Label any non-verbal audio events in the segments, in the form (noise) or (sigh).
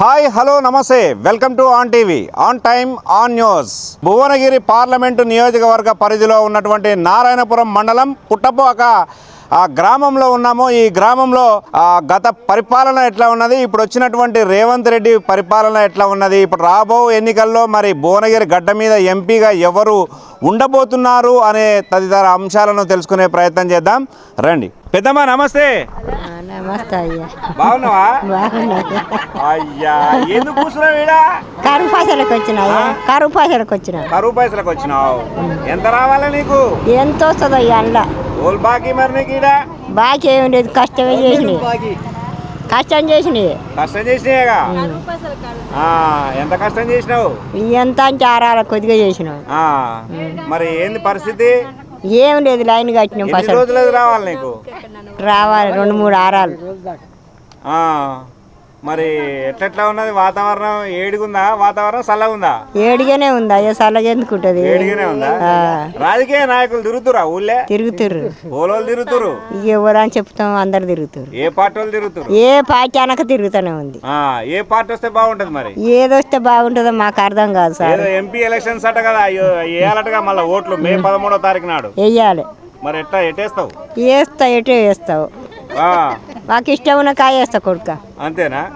Hi hello నమస్తే. Welcome to on TV. On time on news. Bhuvanagiri parliament నియోజకవర్గ పరిధిలో ఉన్నటువంటి నారాయణపురం మండలం పుట్టపోక ఆ గ్రామంలో ఉన్నాము. ఈ గ్రామంలో గత పరిపాలన ఎట్లా ఉన్నది? ఇప్పుడు వచ్చినటువంటి రేవంత్ రెడ్డి పరిపాలన ఎట్లా ఉన్నది? ఇప్పుడు రాబో ఎన్నికల్లో మరి భువనగిరి గడ్డ మీద ఎంపీగా ఎవరు ఉండబోతున్నారు అనే తదితర అంశాలను తెలుసుకునే ప్రయత్నం చేద్దాం. రండి. పెద్దమ్మ నమస్తే. నమస్తే అయ్యా. బాగున్నావా? అయ్యా ఎందుకు కూర్చున్నావు ఈడ? కరువు పైసలకు వచ్చినాయి కరువు పైసలకు వచ్చినా కరువు పైసలకు వచ్చినావు. ఎంత రావాలి నీకు? ఎంత వస్తుందో అయ్యా అందులో ఓల్ బాకీ మరి నీకు ఈడ? బాకీ ఏమి లేదు కష్టమే చేసినాయి. కష్టం కష్టం చేసినాయేగా? ఎంత కష్టం చేసినావు? ఎంత అంటే ఆరాల కొద్దిగా చేసినాం ఆ, మరి ఏంది పరిస్థితి? ఏం లేదు లైన్ కట్టినాం రావాలి నీకు? రావాలి రెండు మూడు ఆరాలు ఆ, మరి ఎట్లెట్లా ఉన్నది వాతావరణం? ఏడిగుందా? వాతావరణం చల్లగా ఉందా ఏడిగానే ఉంది? అయ్యా చల్లగా ఎందుకుంటుంది? ఏడిగానే ఉందా? రాజకీయ నాయకులు తిరుగుతురా ఊళ్ళే? తిరుగుతుర్రు. ఓలోళ్ళు తిరుగుతురు ఎవరు అని చెప్తాం అందరు తిరుగుతుర్రు. ఏ పార్టీ వాళ్ళు తిరుగుతురు ఏ పార్టీ అనక తిరుగుతూనే ఉంది. ఆ, ఏ పార్టీ వస్తే బాగుంటది మరి? ఏదొస్తే బాగుంటుందో మాకు అర్థం కాదు సార్. ఏదో ఎంపీ ఎలక్షన్స్ అట కదా వేయాలటగా మళ్ళీ ఓట్లు మే పదమూడో తారీఖు నాడు. వెయ్యాలి మరి ఎట్లా ఎట్టేస్తావు వేస్తా ఎటు వేస్తావు మాకు ఇష్టం ఉన్న కాయ వేస్తా కొడుక. అంతేనా?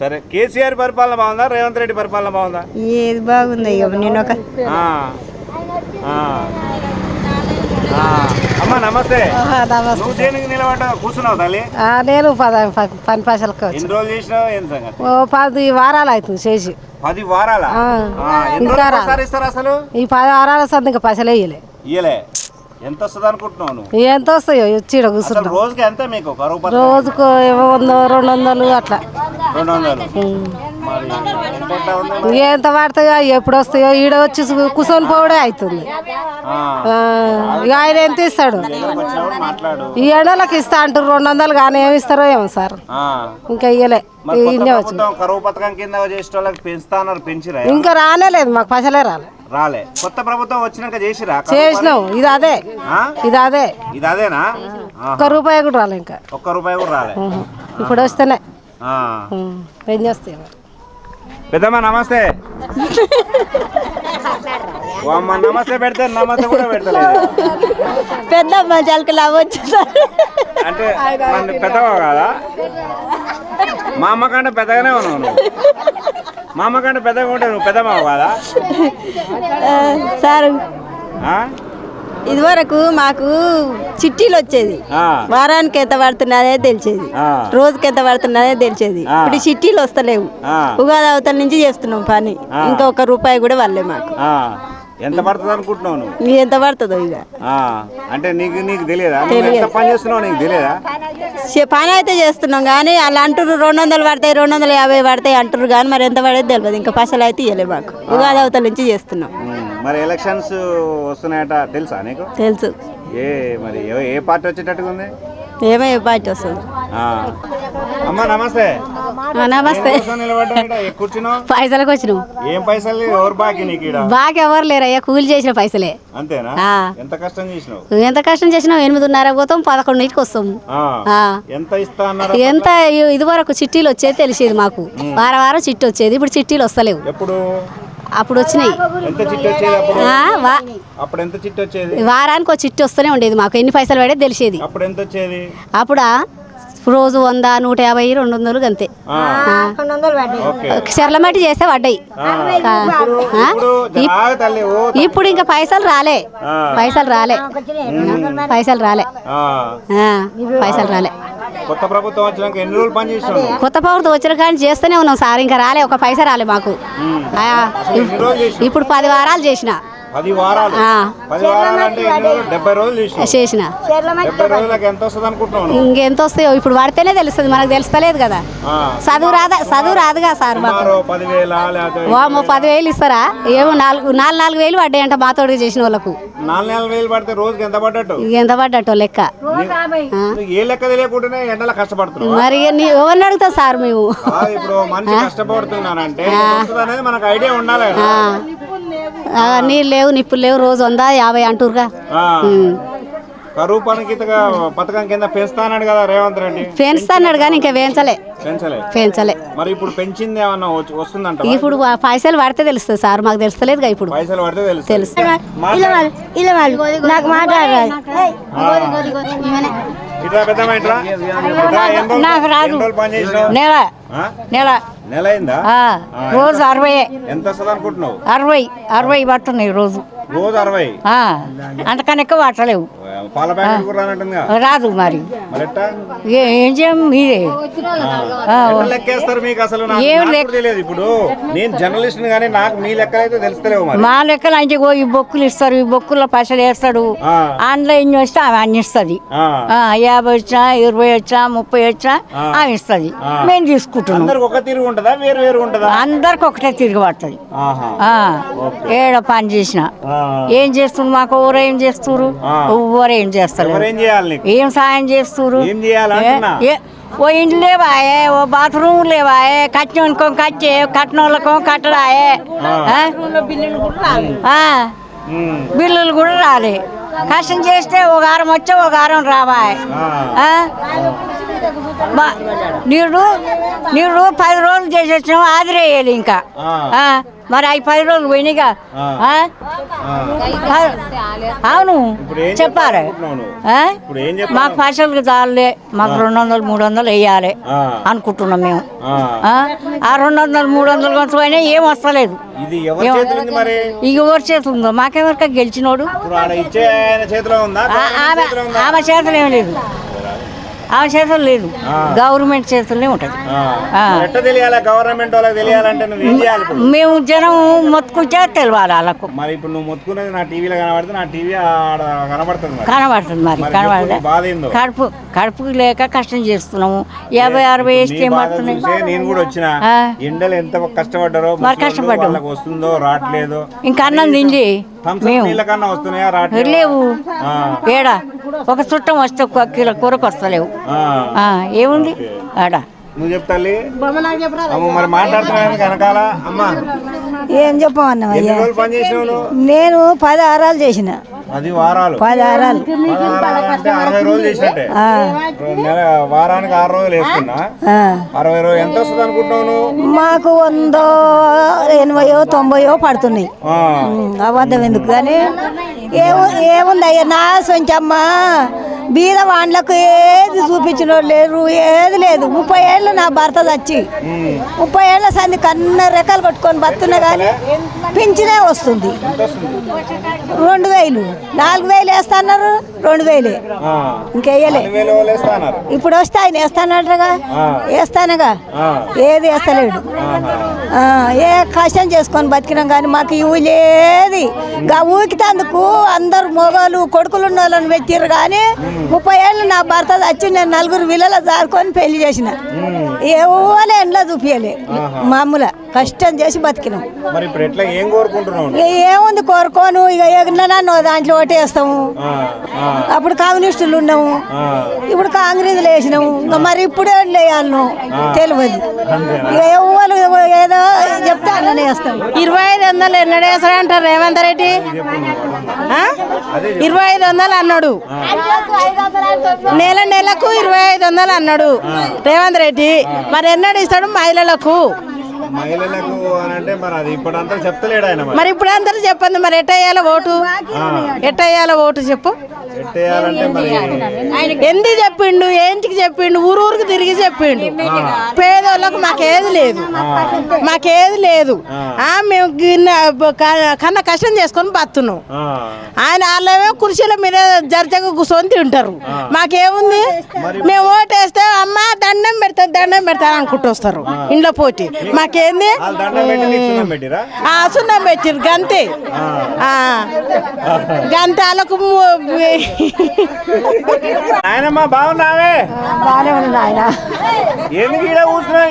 సరే కేసీఆర్ పరిపాలన బాగుందా? రేవంత్ రెడ్డి పరిపాలన బాగుందా? ఏది బాగుంది ఇక నేను ఒక. అమ్మా నమస్తే. నువ్వు దేనికి నిలబడ్డా కూర్చున్నావు తల్లి. ఆ, నేను పద ప- పని పైసలకు వచ్చి. ఎన్ని రోజులు చేసినావు? ఏం సంగతి? ఓ పది వారాలు అవుతుంది చేసి. పది వారాల? ఇంకా ఇస్తారు అసలు? ఈ పది వారాల సంది ఇంకా పైసలు వేయలే ఇయ్యలే. ఎంత వస్తుంది అనుకుంటున్నావు నువ్వు ఎంత వస్తాయో అసలు కూర్చుంటాం రోజుకి ఎంత మీకు కరువు పత్రం? రోజుకు ఏవో వంద రెండు వందలు అట్లా. రెండు వందలు మరి ఎంత ఎట్లా ఉంది మరి? ఎంత పడతాయో ఎప్పుడు వస్తాయో ఈడ వచ్చి సు- కూర్చొని పోవడే అవుతుంది ఆ, ఆ, ఇక ఆయన ఎంత ఇస్తాడు? దగ్గరకు వచ్చినప్పుడు మాట్లాడు. ఈ ఎండలకు ఇస్తా అంటారు రెండు వందలు కానీ ఏమి ఇస్తారో ఏమో సార్. ఆ, ఇంకా ఇయ్యలే. కరువు పథకం కింద చేసే వాళ్ళకి పెంచుతా అన్నారు పెంచిరా? ఇంకా రానే లేదు మాకు పైసలే రాలే. రాలే. కొత్త ప్రభుత్వం వచ్చినాక చేసిరా? చేసినాం. ఇది అదే? ఇది అదే. ఇది అదేనా? ఒక్క రూపాయి కూడా రాలే ఇంకా. ఒక్క రూపాయి కూడా రాలే. ఇప్పుడు వస్తేనే. ఏం పెద్దమ్మ నమస్తే. (laughs) అమ్మ నమస్తే పెడితే నమస్తే కూడా పెట్టలేదు పెద్ద మజాలకి అవ్వచ్చు అంటే మన పెద్దవా కాదా? (laughs) మా అమ్మ కంటే పెద్దగానే ఉన్నావు నువ్వు మా అమ్మ కంటే పెద్దగా ఉంటే నువ్వు పెద్దమ్మ కాదా సార్ ఆ? ఇదివరకు మాకు చిట్టీలు వచ్చేది ఆ. వారానికి ఎంత పడుతున్నదే తెలిసేది ఆ. రోజుకి ఎంత పడుతున్నదే తెలిసేది ఆ. ఇప్పుడు ఈ చిట్టీలు వస్తలేవు ఆ. ఉగాది అవతల నుంచి చేస్తున్నాం పని ఇంకా ఒక రూపాయి కూడా వల్లే మాకు ఆ. ఎంత పడుతుంది అనుకుంటున్నావు నువ్వు? ఎంత పడుతుందో ఇక. అంటే నీకు నీకు తెలియదా? ఎంత పని చేస్తున్నావు నీకు తెలియదా? పని అయితే చేస్తున్నాం కానీ అలా అంటారు రెండు వందలు పడతాయి రెండు వందల యాభై పడతాయి అంటారు కానీ మరి ఎంత పడేది తెలియదు ఇంకా పైసలు అయితే ఇవ్వలే మాకు. ఉగాది అవతల నుంచి చేస్తున్నాం. మరి ఎలక్షన్స్ వస్తున్నాయట తెలుసా నీకు? తెలుసు. ఏ మరి ఏ పార్టీ వచ్చేటట్టుగా ఉంది ఏమో పార్టీ వస్తుంది. అమ్మ నమస్తే. నమస్తే. పైసలకు వచ్చినాం. ఏం పైసలు? ఎవరు బాకీ నీకు ఎవరు లేరయ్యా కూలి చేసిన పైసలే. అంతేనా. ఎంత కష్టం చేసినావు? ఎంత కష్టం చేసినాం? ఎనిమిదిన్నర పోతాం పదకొండింటికి వస్తాం. ఎంత ఇస్తా ఎంత ఇ- ఇదివరకు చిట్టీలు వచ్చేది తెలిసేది మాకు. వారం వారం చిట్టి వచ్చేది ఇప్పుడు చిట్టీలు వస్తలేవు. ఎప్పుడు? అప్పుడు వచ్చినాయి. అప్పుడు? ఎంత చిట్టి వచ్చేది? వారానికి ఒక చిట్టి వస్తూనే ఉండేది మాకు. ఎన్ని పైసలు పడేది తెలిసేది. అప్పుడు ఎంత వచ్చేది? అప్పుడా రోజు వంద నూట యాభై రెండు వందలు అంతే చెర్లమట్టి చేస్తే పడ్డాయి? ఇప్పుడు ఇంకా పైసలు రాలే. పైసలు రాలే. పైసలు రాలే. ఆ. ఆ, పైసలు రాలే. కొత్త ప్రభుత్వం వచ్చినాక ఎన్ని రోజులు పని చేసినావు కొత్త ప్రభుత్వం వచ్చిన కానీ చేస్తూనే ఉన్నాం సార్. ఇంకా రాలే ఒక పైసా రాలే మాకు. ఇప్పుడు పది వారాలు చేసిన. పది వారాలు. ఆ. పది వారాలు అంటే ఎన్ని రోజులు? డెబ్బై రోజులు చేసినావు. చేసిన. డెబ్బై రోజులకు ఎంత వస్తుంది అనుకుంటున్నావు నువ్వు? ఇంకెంత వస్తాయో ఇప్పుడు పడితేనే తెలుస్తుంది మనకు తెలుస్తలేదు కదా. చదువు రాదా? చదువు రాదుగా సార్ మాకు. పదివేల లేకపోతే వామో పదివేలు ఇస్తారా? ఏమో నాలుగు నాలుగు నాలుగు వేలు పడ్డాయంట మాతోడికి చేసిన వాళ్ళకు. నాలుగు నెలల వేలు పడితే రోజుకి ఎంత పడ్డట్టు? ఇక ఎంత పడ్డట్టు లెక్క? నీకు ఏ లెక్క తెలియకుండానే ఎండలో కష్టపడుతున్నావు? మరి ఎవరిని అడుగుతావు సార్ మేము? ఇప్పుడు మనిషి కష్టపడుతున్నానంటే అనేది మనకు ఐడియా ఉండాలి నీళ్ళు లేవు నిప్పులు లేవు రోజు వందా యాభై అంటురుగా. కరువు పనికితగా పథకం కింద పెంచుతానాడు కదా రేవంత్ రెడ్డి. పెంచుతున్నాడు కానీ ఇంకా వేయించలే పెంచలే. పెంచలే. మరి ఇప్పుడు పెంచింది ఏమన్నా వస్తుందంట ఇప్పుడు పైసలు పడితే తెలుస్తుంది సార్ మాకు తెలుస్తలేదుగా ఇప్పుడు. పైసలు పడితే తెలుసు తెలుసు నాకు ఇట్లా పెద్దమ్మ ఇట్లా? రాదు. నెల? నెల. నెల అయిందా? ఆ, రోజు అరవై. ఎంత వస్తుంది అనుకుంటున్నావు? అరవై. అరవై పడుతున్నాయి రోజు. రోజు అరవై. ఆ, అంతకన్నా ఎక్కువ రానట్టుందిగా? రాదు మరి. ఏ- చేయం మీరే? ఆ, ఎట్లా లెక్కేస్తారు మీకు అసలు? నాకు ఏం నాకు లెక్క- కూడా తెలియదు ఇప్పుడు. నేను జర్నలిస్ట్ కానీ నాకు మీ తెలుస్తలేవు లెక్కలు అంటే ఓ ఈ బొక్కులు ఇస్తారు ఈ బొక్కుల్లో పైసలు వేస్తాడు. ఆన్లైన్ వస్తే ఆమె అన్ని ఇస్తుంది. యాభై వచ్చినా ఇరవై వచ్చినా ముప్పై వచ్చినా ఆమె ఇస్తుంది. మేము తీసుకుంటున్నాం. అందరికి ఒక తీరు ఉంటుందా? వేరు వేరు ఉంటుందా? అందరికి ఒకటే తిరిగి పడుతుంది ఏడ పని చేసిన. ఏం చేస్తుంది మాకు ఎవరు ఏం చేస్తున్నారు ఆ. ఎవరు ఏం చేస్తారు ఎవరేం చేయాలి నీకు? ఏం సాయం? ఏ- ఓ ఇండ్లు లేవాయే ఓ బాత్రూమ్ లేవాయే కట్టినోనికో కట్టే కట్టినోళ్ళకో కట్టడాయే. బిల్లులు కూడా రాలే. కష్టం చేస్తే ఒక వారం వచ్చే ఒక వారం రావాయే. నీడు నీడు పది రోజులు చేసి వచ్చినావు ఆదిరేయాలి ఇంకా. మరి అవి పది రోజులు పోయినాయిగా. అవును. చెప్పారు? మాకు పైసలు చాలే. మాకు రెండు వందలు మూడు వందలు వేయాలి. అనుకుంటున్నాం మేము. ఆ. రెండు వందలు మూడు వందలు కొంచెం అయినా ఏం వస్తలేదు. ఇది ఎవరి చేతిలో ఉంది మరి? ఇక ఎవరి చేతుందో మాకెవరిక గెలిచినోడు. ఆమె చేతిలో ఉందా? ఆమె చేతులు ఏం లేదు. ఆమె చేతులు లేదు ఆ. గవర్నమెంట్ చేతుల్నే ఉంటుంది ఆ. ఆ. ఎట్ట తెలియాలా గవర్నమెంట్ వాళ్ళకి తెలియాలంటే నువ్వు ఏం చేయాలి ఇప్పుడు మేము జనం మొత్తుకుంటే తెలియాలి వాళ్ళకు మరి ఇప్పుడు నువ్వు మొత్తుకున్నది నా టీవీలో కనబడితే నా టీవీ ఆడ కనబడుతుంది మరి కనబడుతుంది మరి మరి కనబడలే చెప్పు, నీ బాధ ఏందో? కడుపు కడుపుకి లేక కష్టం చేస్తున్నాము యాభై అరవై వేస్తే నీ బాధ చూసే నేను కూడా వచ్చిన ఆ. ఎండలు ఎంత కష్టపడ్డారో మరి కష్టపడ్డాం. వాళ్ళకి వస్తుందో రావట్లేదు ఇంకా అన్నం తిండి థమ్స్ మేము నీళ్ళ కన్నా వస్తున్నాయా రావట్లేదు లేవు ఆ. ఏడా ఒక చుట్టం వస్తే ఒక కిలో కూరకు వస్తలేవు ఆ. ఆ, ఏముంది? ఆడ. నువ్వు చెప్తాలి అమ్మ మరి మాట్లాడుతున్నాను వెనకాల. అమ్మ. ఏం చెప్పమన్నా నేను పది ఆరాలు చేసిన. అది వారాలు. పది ఆరాలు అరవై రోజులు చేసినట్టే. వారానికి ఆరు రోజులు వేసుకున్నా. ఆ. అరవై రోజులు ఎంత వస్తుంది అనుకుంటున్నావు మాకు వందో ఎనభయో తొంభయో పడుతున్నాయి అబద్ధం ఎందుకు కానీ? ఏము ఏముంది అయ్యా? నా సొంచమ్మ. బీద వాళ్ళకు ఏది చూపించిన లేరు ఏది లేదు. ముప్పై ఏళ్ళు నా భర్త చచ్చి ముప్పై ఏళ్ళ సంది కన్న రెక్కలు కొట్టుకొని బతున్నా కానీ పింఛనే వస్తుంది. రెండు వేలు. నాలుగు వేలు వేస్తాన్నారు రెండు వేలే. ఇంకేయలే ఇప్పుడు వస్తే ఆయన వేస్తానట్లుగా వేస్తానుగా. ఏది వేస్తలేడు. ఏ కష్టం చేసుకొని బతికినాం కానీ మాకు ఇవి లేది ఊకితందుకు అందరు మొగలు కొడుకులు ఉన్న వాళ్ళని పెట్టిర్రు కానీ ముప్పై ఏళ్ళు నా భర్త వచ్చి నేను నలుగురు విల్లల జారుకొని పెళ్ళి చేసిన. ఎవరు ఎండ్లో చూపించలే మామూలు కష్టం చేసి బతికినాం. ఏముంది కోరుకోను ఇక ఎన్నో దాంట్లో ఓటేస్తాము. అప్పుడు కమ్యూనిస్టులు ఉన్నాము. ఇప్పుడు కాంగ్రెస్ వేసినాము. ఇంకా మరి ఇప్పుడు ఏం వేయాలను తెలియదు. ఇక ఎవరు ఏదో చెప్తే అలానే వేస్తాం ఇరవై ఐదు వందలు ఎన్నడు వేస్తాడంటారు రేవంత్ రెడ్డి? ఇరవై ఐదు వందలు అన్నాడు. నెల నెలకు ఇరవై ఐదు వందలు అన్నాడు. రేవంత్ రెడ్డి. మరి ఎన్నడు ఇస్తాడు? మహిళలకు. మహిళలకు అని అంటే మరి అది ఇప్పుడంతా చెప్తలేడు ఆయన మరి. ఇప్పుడు అందరూ చెప్పండి మరి ఎట్ట వేయాలో ఓటు? ఎట్ట వేయాలో ఓటు చెప్పు. ఎట్టేయాలంటే మరి ఎందుకు చెప్పిండు ఏంటికి చెప్పిండు ఊరు ఊరికి తిరిగి చెప్పిండు. పేదోళ్ళకు మాకేది లేదు. మాకేది లేదు. ఆ. మేము కన్న కష్టం చేసుకొని బతున్నాం. ఆయన వాళ్ళేమో కుర్చీల మీద జరచగా కూర్చొని తింటారు. మాకేముంది? మేము ఓటేస్తే అమ్మ దండం పెడతా దండం పెడతా అనుకుంటూ వస్తారు. ఇంట్లో పోటీ. మాకేంది నీకు సున్నం పెట్టిరా? ఆ సున్నం పెట్టిరు గంతే. ఆ, గంతే వాళ్ళకు ఆయనమ్మ బాగున్నావే? బాగానే ఉంది ఆయన ఎందుకు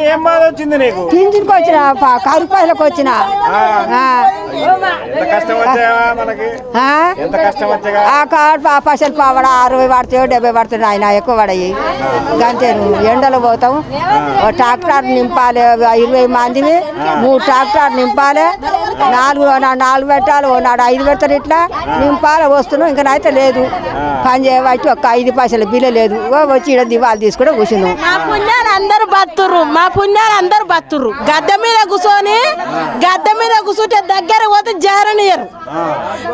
ఏం బాధ వచ్చింది నీకు? పింఛన్కి వచ్చిన కరుపాయలకు వచ్చిన. పైసలు పావడ అరవై పడతాయో డెబ్బై పడుతున్నాయి ఆయన ఎక్కువ పడయి. గంతే నువ్వు. ఎండలో పోతాం ఓ ట్రాక్టర్ నింపాలి ఇరవై మంది మందివి. మూడు ట్రాక్టర్ నింపాలి. నాలుగు నా- నాలుగు పెట్టాలి ఓ నాడు ఐదు పెడతారు ఇట్లా. నింపాలి వస్తున్నాం ఇంకా అయితే లేదు. పని చేయబట్టి ఒక్క ఐదు పైసలు బిల్ల లేదు. ఓ వచ్చి ఇక్కడ దివాలు తీసుకుంటే కూర్చున్నాం. మా పుణ్యాలు అందరు బతుర్రు. మా పుణ్యాలు అందరు బతుర్రు. గద్దె మీద కూర్చొని గద్దె మీద కూర్చుంటే దగ్గర పోతే చేరనియరు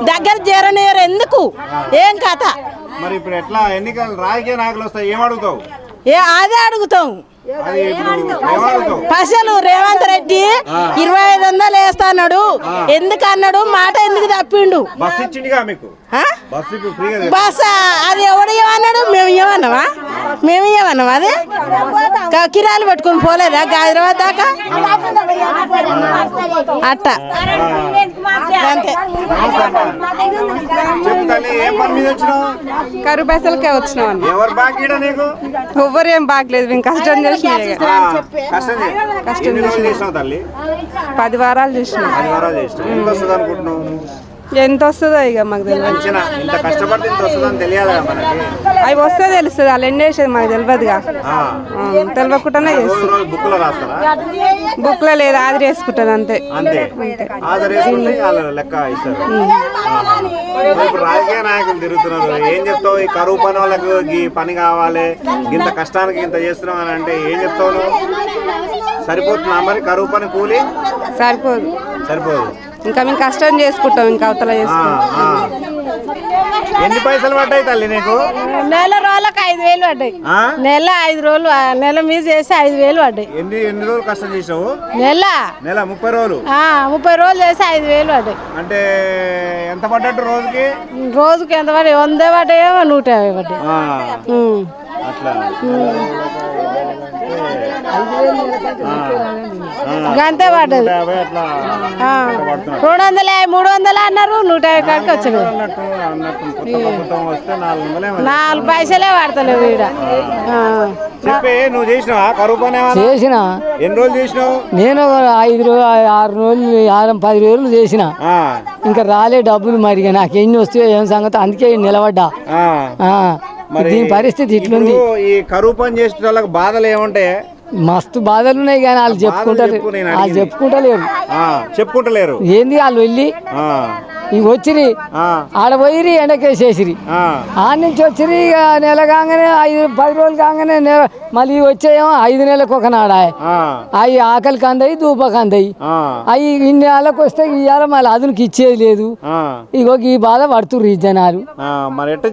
దగ్గర చేరనియరు ఎందుకు? ఏం కథ? మరి ఇప్పుడు ఎట్లా? ఎన్నికలు రాజకీయ నాయకులు వస్తాయి ఏం అడుగుతావు? ఏ అదే అడుగుతాం. అడుగుతావు? పైసలు రేవంత్ రెడ్డి ఇరవై ఐదు వందలు వేస్తాడు ఎందుకు అన్నాడు? మాట ఎందుకు తప్పిండు? బస్ అది ఎవడు ఏమన్నాడు మేము ఏమన్నావా మేము ఏమన్నావా అది? కిరాలు పట్టుకొని పోలేదా? హైదరాబాద్ దాకా? అట్ట. అంతే. కరువు పైసలకే వచ్చినాం అన్న. ఎవరు బాకీడా నీకు? ఎవ్వరు ఏం బాగలేదు మేము కష్టం చేసినా కష్టం పది వారాలు చూసినాం. పది వారాలు చేసినావు. ఎంత వస్తుంది ఇక మాకు తెలియదు. అంచనా ఇంత కష్టపడితే ఇంత వస్తుందని తెలియదా మనకి? అవి వస్తే తెలుస్తుంది వాళ్ళు ఎన్ని వేసేది మాకు తెలియదుగా. ఆ. ఆ, తెలియకుండానే రోజు చేస్తుంది. రోజు బుక్లో రాస్తారా? బుక్లో లేదు ఆదిరి వేసుకుంటుంది అంతే. అంతే. ఆధార్ వేసుకుంటే వాళ్ళు లెక్క ఇస్తారు. ఆహా. మరి ఇప్పుడు రాజకీయ నాయకులు తిరుగుతున్నారు. ఏం చెప్తావు? ఈ కరువు పని వాళ్ళకు ఈ పని కావాలి. ఇంత కష్టానికి ఇంత చేస్తున్నాం అని అంటే ఏం చెప్తావు నువ్వు? సరిపోతుందా మరి? కరువు పని కూలి? సరిపోదు. సరిపోదు. ఇంకా మేము కష్టం చేసుకుంటాం ఇంకా అవతల చేసుకుంటాం. ఎన్ని పైసలు పడ్డాయి తల్లి నీకు? నెల రోజులకు ఐదు వేలు పడ్డాయి? నెల ఐదు రోజులు నెల మీద చేసి ఐదు వేలు పడ్డాయి. ఎన్ని ఎన్ని రోజులు కష్టం చేసావు? నెల. నెల ముప్పై రోజులు. ఆ, ముప్పై రోజులు చేసి ఐదు వేలు పడ్డాయి. అంటే ఎంత పడ్డట్టు రోజుకి? రోజుకి ఎంత పడ్డాయి? వంద పడ్డాయేమో నూట యాభై పడ్డాయి. అట్లా. గంతే పడ్డది. రెండు వందల మూడు వందలు అన్నారు నూట యాభై కాడికి వచ్చినాయి నాలుగు పైసలే పడతలేవు ఈడ? చేసిన ఎన్ని రోజులు చేసినావు నేను ఐదు రోజులు ఆరు రోజులు ఆరు పది రోజులు చేసిన ఇంకా రాలే డబ్బులు మరి నాకు ఎన్ని వస్తాయో ఏం సంగతి అందుకే నిలబడ్డా దీని పరిస్థితి ఇట్లుంది ఈ కరువు పని చేసిన వాళ్ళకి బాధలు ఏముంటాయి మస్తు బాధలు ఉన్నాయి కానీ వాళ్ళు చెప్పుకుంటారు వాళ్ళు. చెప్పుకుంటలేరు. చెప్పుకుంటలేరు. ఏంది వాళ్ళు వెళ్ళి? ఇక వచ్చిరి. ఆడ పోయిరి ఎండకేసేసిరి ఆ, ఆడ నుంచి వచ్చిరి ఇక నెల కాగానే ఐదు పది రోజులు కాగానే మళ్ళీ వచ్చేయేమో ఐదు నెలలకు ఒక నాడా అవి ఆకలికి అందాయి దూపకి అందాయి. ఆ, అవి ఇన్ని నెలలకు వస్తే ఇవాళ మళ్ళీ అదునికి ఇచ్చేది లేదు. ఇగో ఈ బాధ పడుతుర్రు ఈ జనాలు.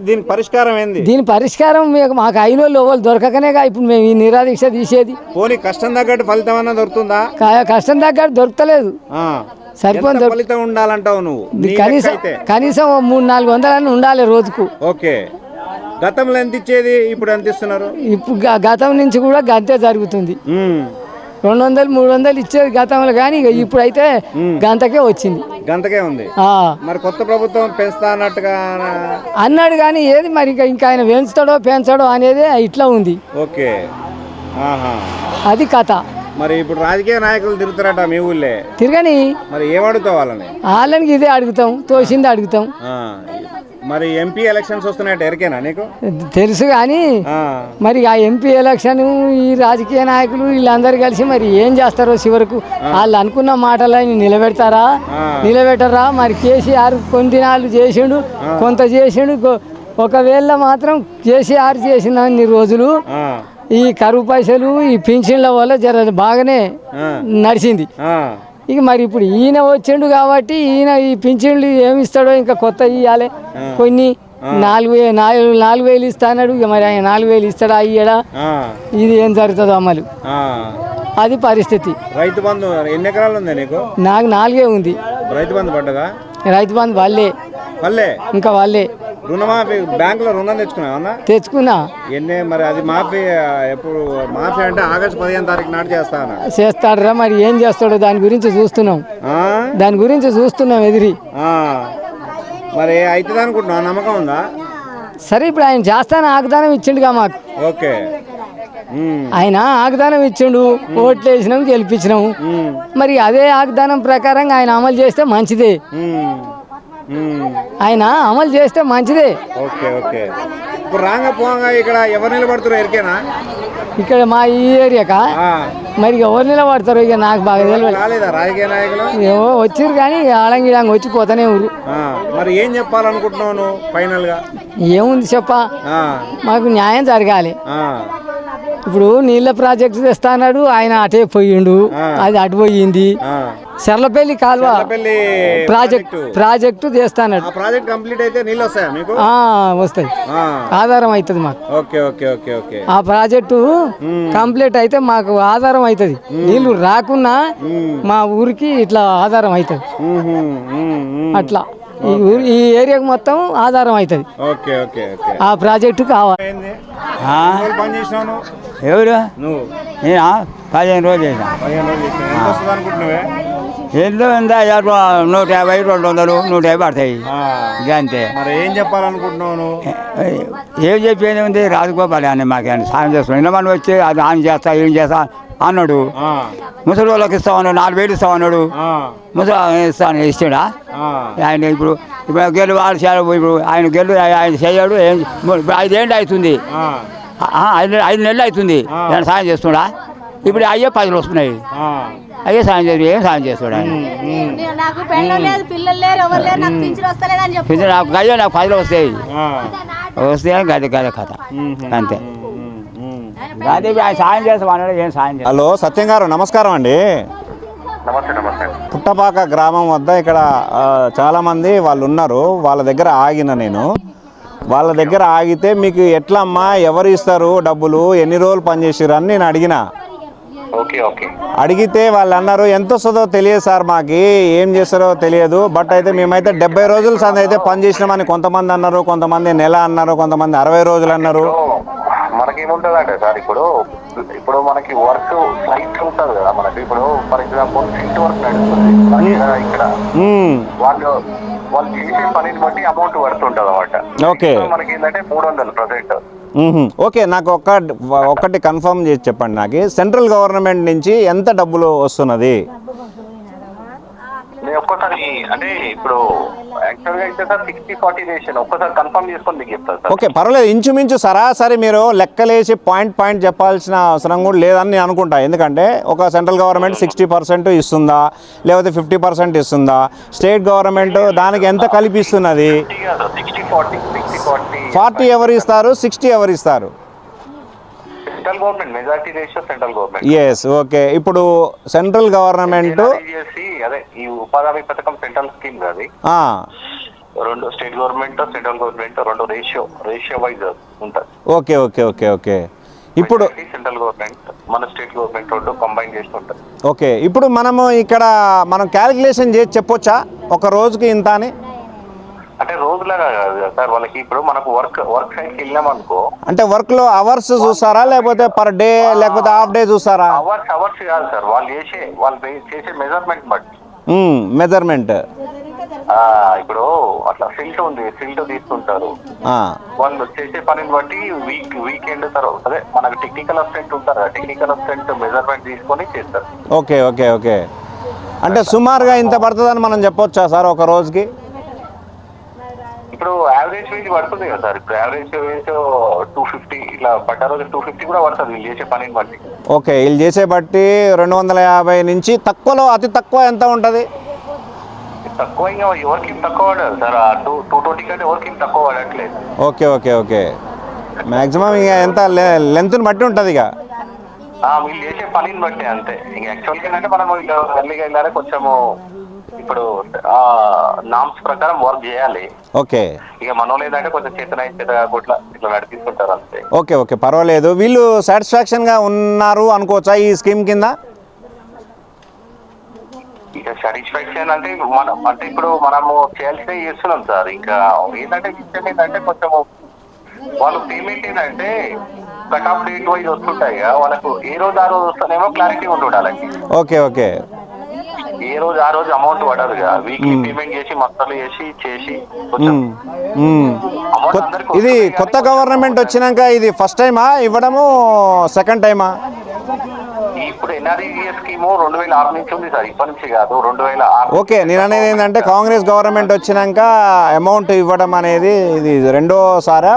దీనికి పరిష్కారం ఏంది? దీని పరిష్కారం మీకు అయిన వాళ్ళు ఎవరు దొరకకనేగా ఇప్పుడు మేము ఈ నిరాదీక్ష తీసేది. పోనీ కష్టం తగ్గట్టు ఫలితం అన్న దొరుకుతుందా? కష్టం దగ్గర దొరకలేదు. సరిపోని ఫలితం ఉండాలంటావు నువ్వు? కనీసం కనీసం ఓ మూడు నాలుగు వందలన్నీ ఉండాలి రోజుకు. ఓకే. గతంలో ఎంత ఇచ్చేది? ఇప్పుడు ఎంత ఇస్తున్నారు? ఇప్పుడు గ- గతం నుంచి కూడా గంతే జరుగుతుంది. ఉమ్, రెండు వందలు మూడు వందలు ఇచ్చేది గతంలో కానీ ఇక ఇప్పుడైతే గంతకే వచ్చింది. గంతకే ఉంది. ఆ, మరి కొత్త ప్రభుత్వం పెంచుతా అన్నట్టుగా అన్నాడు కానీ ఏది మరి ఇక ఇంకా ఆయన పెంచుతాడో పెంచాడో అనేది ఇట్లా ఉంది. ఓకే. ఆహా. అది కథ. మరి ఇప్పుడు రాజకీయ నాయకులు తిరుగుతారట మీ ఊళ్ళే. తిరగని. మరి ఏమడుగుతావు వాళ్ళని వాళ్ళని ఇదే అడుగుతాం తోసింది అడుగుతాం. మరి ఎంపీ ఎలక్షన్స్ వస్తున్నాయట ఎరికేనా నీకు? తెలుసు కానీ మరి ఆ ఎంపీ ఎలక్షన్ ఈ రాజకీయ నాయకులు వీళ్ళందరూ కలిసి మరి ఏం చేస్తారో చివరకు? వాళ్ళు అనుకున్న మాటలని నిలబెడతారా? నిలబెట్టరా? మరి కేసీఆర్ కొన్ని దినాలు చేసిండు కొంత చేసిండు ఒకవేళ మాత్రం కేసీఆర్ చేసిన అన్ని రోజులు ఈ కరువు పైసలు ఈ పింఛన్ల వల్ల జర బాగానే నడిచింది. ఇక మరి ఇప్పుడు ఈయన వచ్చిండు కాబట్టి ఈయన ఈ పింఛన్లు ఏమి ఇస్తాడో ఇంకా కొత్త ఇవ్వాలి కొన్ని నాలుగు నాలుగు నాలుగు వేలు ఇస్తాడు ఇక మరి ఆయన నాలుగు వేలు ఇస్తాడా ఇయ్యడా? ఆ, ఇది ఏం జరుగుతుందో అమలు. అది పరిస్థితి. రైతు బంధు ఎన్ని ఎకరాలు ఉంది నీకు? నాకు నాలుగే ఉంది. రైతు బంధు పడ్డదా రైతు బంధు వాళ్ళే. పల్లె ఇంకా వాళ్ళే. రుణమాఫీ బ్యాంకులో రుణం తెచ్చుకున్నావన్నా తెచ్చుకున్నా. ఎన్ని మరి అది మాఫీ ఎప్పుడు మాఫీ అంటే ఆగస్టు పదిహేను తారీఖు నాడు చేస్తా అన్నాడు చేస్తాడరా మరి ఏం చేస్తాడో దాని గురించి చూస్తున్నాం? దాని గురించి చూస్తున్నాం ఎదిరి. మరి అవుతుంది అనుకుంటున్నావు? నమ్మకం ఉందా? సరే ఇప్పుడు ఆయన చేస్తాను ఆగ్దానం ఇచ్చిండుగా మాకు. ఓకే. ఆయన ఆగ్దానం ఇచ్చిండు ఓట్లు వేసినాం గెలిపించినాము మరి అదే వాగ్దానం ప్రకారంగా ఆయన అమలు చేస్తే మంచిదే. ఆయన అమలు చేస్తే మంచిదే. Okay okay. ఇప్పుడు రాంగ పోంగా ఇక్కడ ఎవరు నిలబడుతున్నారు ఎరికేనా? ఇక్కడ మా ఈ ఏరియాకా. మరి ఎవరు నిలబడతారు ఇక నాకు బాగా తెలియదు రాజకీయ నాయకులు? ఏవో వచ్చిర్రు కానీ ఆడంగిడంగా వచ్చి పోతానే ఊరు మరి ఏం చెప్పాలనుకుంటున్నావు ఫైనల్గా ఏముంది చెప్ప? మాకు న్యాయం జరగాలి. ఇప్పుడు నీళ్ళ ప్రాజెక్టు తెస్తా అన్నాడు ఆయన అటే పోయిండు. అది అటు పోయింది. ఆ. చెర్లపల్లి కాలువ పెళ్ళి ప్రాజెక్ట్ ప్రాజెక్టు. చేస్తాడు ఆ ప్రాజెక్ట్ కంప్లీట్ అయితే నీళ్ళు వస్తాయా మీకు? వస్తాయి. ఆ, ఆధారం అవుతుంది మాకు. Okay okay okay okay. ఆ ప్రాజెక్టు కంప్లీట్ అయితే మాకు ఆధారం అవుతుంది నీళ్ళు రాకున్నా మా ఊరికి ఇట్లా ఆధారం అవుతుంది. అట్లా. ఈ ఊరు ఈ ఏరియాకు మొత్తం ఆధారం అవుతుంది ఓకే ఓకే ఓకే. ఆ ప్రాజెక్టు కావాలి. ఎవరు? నువ్వు. నేనా? పదిహేను రోజులు చేసిన ఎందులో ఉందా? నూట యాభై రెండు వందలు నూట యాభై పడతాయి. అంతే. మరి ఏం చెప్పాలనుకుంటున్నావు ఏం చెప్పేది ఉంది? రాజగోపాల్ అని మాకేం సాయం చేస్తాం ఇంట్లో మనం వచ్చి అది ఆన్ చేస్తా ఏం చేస్తా అన్నాడు. ముసలి వాళ్ళకి ఇస్తామన్నాడు నాలుగు వేలు ఇస్తామన్నాడు ఆ, ముసలి ఇస్తాను ఇస్తాడా. ఆయన ఇప్పుడు ఇప్పుడు గెలు వాళ్ళు ఇప్పుడు ఆయన గెలు ఆయన చేయడు ఏం ఇప్పుడు ఐదేళ్ళు అవుతుంది. ఐదు ఐదు నెలలు అవుతుంది. ఆయన సాయం చేస్తున్నా ఇప్పుడు అయ్యే పదులు వస్తున్నాయి. ఆ. అయ్యే సాయం చేసి ఏం సాయం చేస్తాడు ఆయన నాకు పెళ్ళం లేదు పిల్లలు లేరు ఎవరు లేరు నాకు పింఛన్ వస్తలేదని చెప్పి. ఇది నాకు అయ్యో నాకు పదులు వస్తాయి. వస్తే గది గది కథ. అంతే. అదే ఆయన సాయం చేస్తామన్నాడు ఏం సాయం హలో సత్యం గారు నమస్కారం అండి. నమస్తే నమస్తే. పుట్టపాక గ్రామం వద్ద ఇక్కడ ఆ, చాలా మంది వాళ్ళు ఉన్నారు వాళ్ళ దగ్గర ఆగిన నేను. వాళ్ళ దగ్గర ఆగితే మీకు ఎట్లా అమ్మా ఎవరు ఇస్తారు డబ్బులు ఎన్ని రోజులు పనిచేసారు అని నేను అడిగిన. Okay okay. అడిగితే వాళ్ళు అన్నారు ఎంత వస్తుందో తెలియదు సార్ మాకి ఏం చేస్తారో తెలియదు బట్ అయితే మేమైతే డెబ్బై రోజులు సంది అయితే పని చేసినామని కొంతమంది అన్నారు కొంతమంది నెల అన్నారు కొంతమంది అరవై రోజులు అన్నారు. మనకేముంటది అంటే సార్ ఇప్పుడు ఇప్పుడు మనకి వర్క్ ఫ్లైట్ ఉంటుంది కదా మనకి. ఇప్పుడు ఫర్ ఎగ్జాంపుల్ ఫిట్ వర్క్ నడుస్తుంది. ఇక్కడ. వాళ్ళు వాళ్ళు చేసే పనిని బట్టి అమౌంట్ పడుతుంటది అనమాట ఓకే. మనకి ఏంటంటే మూడు వందలు ప్రజెంట్. ఓకే నాకు ఒక్క ఒక్కటి కన్ఫర్మ్ చేసి చెప్పండి నాకు సెంట్రల్ గవర్నమెంట్ నుంచి ఎంత డబ్బులు వస్తున్నది నేను ఒక్కసారి అంటే ఇప్పుడు యాక్చువల్గా అయితే సార్ సిక్స్టీ ఫార్టీ ఒక్కసారి కన్ఫర్మ్ చేసుకొని మీకు చెప్తాను సార్. ఓకే పర్వాలేదు. ఇంచుమించు సరాసరి మీరు లెక్కలేసి పాయింట్ పాయింట్ చెప్పాల్సిన అవసరం కూడా లేదని నేను అనుకుంటా. ఎందుకంటే ఒక సెంట్రల్ గవర్నమెంట్ సిక్స్టీ పర్సెంట్ ఇస్తుందా? లేకపోతే ఫిఫ్టీ పర్సెంట్ ఇస్తుందా? స్టేట్ గవర్నమెంట్ దానికి ఎంత కలిపిస్తున్నది? ఫార్టీ ఎవరు ఇస్తారు సిక్స్టీ ఎవరు ఇస్తారు central government majority ratio central government. Yes okay ఇప్పుడు సెంట్రల్ గవర్నమెంట్ చేసి అదే ఈ ఉపాధి హామీ పథకం సెంట్రల్ స్కీమ్ అది. రెండు స్టేట్ గవర్నమెంట్ సెంట్రల్ గవర్నమెంట్ రెండు రేషియో రేషియో వైజ్ ఉంటుంది ఓకే ఓకే ఓకే ఓకే. ఇప్పుడు సెంట్రల్ గవర్నమెంట్ మన స్టేట్ గవర్నమెంట్ రెండు కంబైన్ చేసి ఉంటుంది ఓకే. ఇప్పుడు మనము ఇక్కడ మనం క్యాలిక్యులేషన్ చేసి చెప్పొచ్చా? ఒక రోజుకి ఇంత అని? అంటే రోజులాగా కాదు సార్ వాళ్ళకి ఇప్పుడు మనకు వర్క్ వర్క్ సైడ్కి వెళ్ళాం అనుకో. అంటే వర్క్లో అవర్స్ చూస్తారా లేకపోతే పర్ డే లేకపోతే హాఫ్ డే చూస్తారా? అవర్స్ అవర్స్ కాదు సార్ వాళ్ళు చేసే వాళ్ళు చేసే మెజర్మెంట్ బట్టి. మెజర్మెంట్ ఇప్పుడు అట్లా సిల్ట్ ఉంది సిల్ట్ తీసుకుంటారు. వాళ్ళు చేసే పనిని బట్టి వీక్ వీకెండ్ తర్వాత అదే మనకు టెక్నికల్ అసిస్టెంట్ ఉంటారు టెక్నికల్ అసిస్టెంట్ మెజర్మెంట్ తీసుకొని చేస్తారు. Okay okay okay. అంటే సుమారుగా ఇంత పడుతుందని మనం చెప్పొచ్చా సార్ ఒక రోజుకి? ఇప్పుడు యావరేజ్ వేజ్ పడుతుంది కదా సార్. ఇప్పుడు యావరేజ్ వేజ్ టూ ఫిఫ్టీ ఇట్లా పడ్డ రోజు టూ ఫిఫ్టీ కూడా పడుతుంది వీళ్ళు చేసే పనిని బట్టి. ఓకే వీళ్ళు చేసే బట్టి రెండు వందల యాభై నుంచి తక్కువలో అతి తక్కువ ఎంత ఉంటుంది? తక్కువ ఇంకా ఎవరికి తక్కువ పడదు సార్. టూ టూ ట్వంటీ కంటే ఎవరికి తక్కువ పడట్లేదు. Okay okay okay. మ్యాక్సిమం ఇక ఎంత లెంత్ని బట్టి ఉంటుంది ఇక. వీళ్ళు చేసే పనిని బట్టి అంతే. ఇంకా యాక్చువల్గా ఏంటంటే మనం ఎర్లీగా వెళ్ళాలి కొంచెము ఇప్పుడు ఆ నామ్స్ ప్రకారం వర్క్ చేయాలి. ఓకే. ఇక మనోళ్ళు ఏంటంటే కొంచెం చేతన చేత ఇట్లా ఇట్లా నడిపిస్తుంటారు అంతే. ఓకే ఓకే పర్వాలేదు. వీళ్ళు సాటిస్ఫాక్షన్గా ఉన్నారు అనుకోవచ్చా ఈ స్కీమ్ కింద? ఇక సాటిస్ఫాక్షన్ అంటే మనం అంటే ఇప్పుడు మనము చేయాల్సినవి చేస్తున్నాం సార్. ఇంకా ఏంటంటే విషయం ఏంటంటే కొంచెము వాళ్ళు పేమెంట్ ఏంటంటే కట్ ఆఫ్ డేట్ వైజ్ వస్తుంటాయి. వాళ్ళకు ఏ రోజు ఆ రోజు వస్తానేమో క్లారిటీ ఉండి ఉండాలండి ఓకే ఓకే. ఏ రోజు ఆ రోజు అమౌంట్ పడదుగా వీక్లీ పేమెంట్ చేసి మొత్తాలు చేసి చేసి. మ్మ్. కొత్- ఇది కొత్త గవర్నమెంట్ వచ్చినాక ఇది ఫస్ట్ టైమా ఇవ్వడము సెకండ్ టైమా ఇప్పుడు స్కీమ్ రెండు వేల ఆరు నుంచి ఉంది సార్ ఇప్పటి నుంచి కాదు రెండు వేల ఆరు. ఓకే నేను అనేది ఏంటంటే కాంగ్రెస్ గవర్నమెంట్ వచ్చినాక అమౌంట్ ఇవ్వడం అనేది ఇది రెండోసారా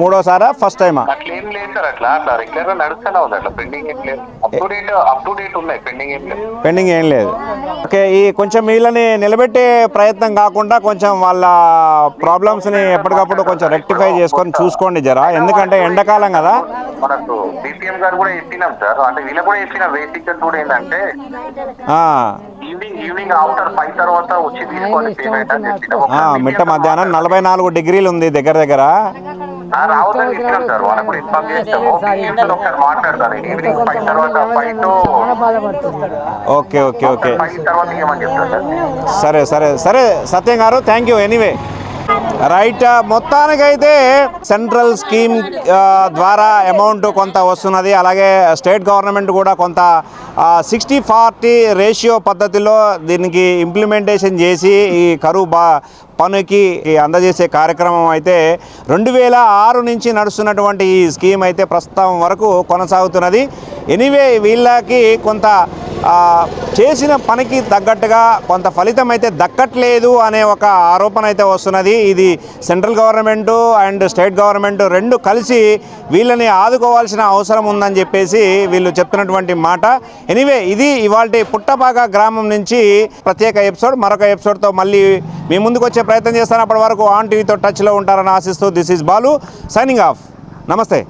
మూడోసారా ఫస్ట్ టైమా అట్లా ఏం లేదు సార్ అట్లా అట్లా రెగ్యులర్గా నడుస్తూనే ఉంది అట్లా పెండింగ్ ఏం లేదు. Up to date up to date ఉన్నాయి పెండింగ్ ఏం లేదు. పెండింగ్ ఏం లేదు. ఓకే ఈ కొంచెం వీళ్ళని నిలబెట్టే ప్రయత్నం కాకుండా కొంచెం వాళ్ళ ప్రాబ్లమ్స్ని ఎప్పటికప్పుడు కొంచెం రెక్టిఫై చేసుకొని చూసుకోండి జరా. ఎందుకంటే ఎండాకాలం కదా. మనకు డిసిఎం గారు కూడా చెప్పినాం సార్ అంటే వీళ్ళకి కూడా చెప్పిన బేసిక్ కూడా ఏంటంటే ఆ, ఈవినింగ్ ఈవినింగ్ ఆఫ్టర్ ఫైవ్ తర్వాత వచ్చి పేమెంట్ అని ఆ, మిట్ట మధ్యాహ్నం నలభై నాలుగు డిగ్రీలు ఉంది దగ్గర దగ్గర. ఆ, రావద్దని చెప్పినాం సార్ వాళ్ళకు కూడా ఇన్ఫార్మ్ చేస్తాము. DCM తో ఒకసారి మాట్లాడతాను ఈవినింగ్ ఫైవ్ తర్వాత five to okay okay okay. Five తర్వాత సరే? సరే సరే సత్యం గారు థ్యాంక్ యూ ఎనీవే రైట్ మొత్తానికైతే సెంట్రల్ స్కీమ్ ద్వారా అమౌంట్ కొంత వస్తున్నది. అలాగే స్టేట్ గవర్నమెంట్ కూడా కొంత సిక్స్టీ ఫార్టీ రేషియో పద్ధతిలో దీనికి ఇంప్లిమెంటేషన్ చేసి ఈ కరువు బా పనికి అందజేసే కార్యక్రమం అయితే రెండు వేల ఆరు నుంచి నడుస్తున్నటువంటి ఈ స్కీమ్ అయితే ప్రస్తుతం వరకు కొనసాగుతున్నది. ఎనీవే వీళ్ళకి కొంత చేసిన పనికి తగ్గట్టుగా కొంత ఫలితం అయితే దక్కట్లేదు అనే ఒక ఆరోపణ అయితే వస్తున్నది. ఇది central government and state government రెండు కలిసి వీళ్ళని ఆదుకోవాల్సిన అవసరం ఉందని చెప్పేసి వీళ్ళు చెప్తున్నటువంటి మాట. ఎనీవే ఇది ఇవాళ పుట్టపాక గ్రామం నుంచి ప్రత్యేక ఎపిసోడ్ మరొక ఎపిసోడ్తో మళ్ళీ మీ ముందుకు వచ్చే ప్రయత్నం చేస్తాను. అప్పటి వరకు ఆన్ టీవీతో టచ్లో ఉంటారని ఆశిస్తూ this is Balu signing off. నమస్తే.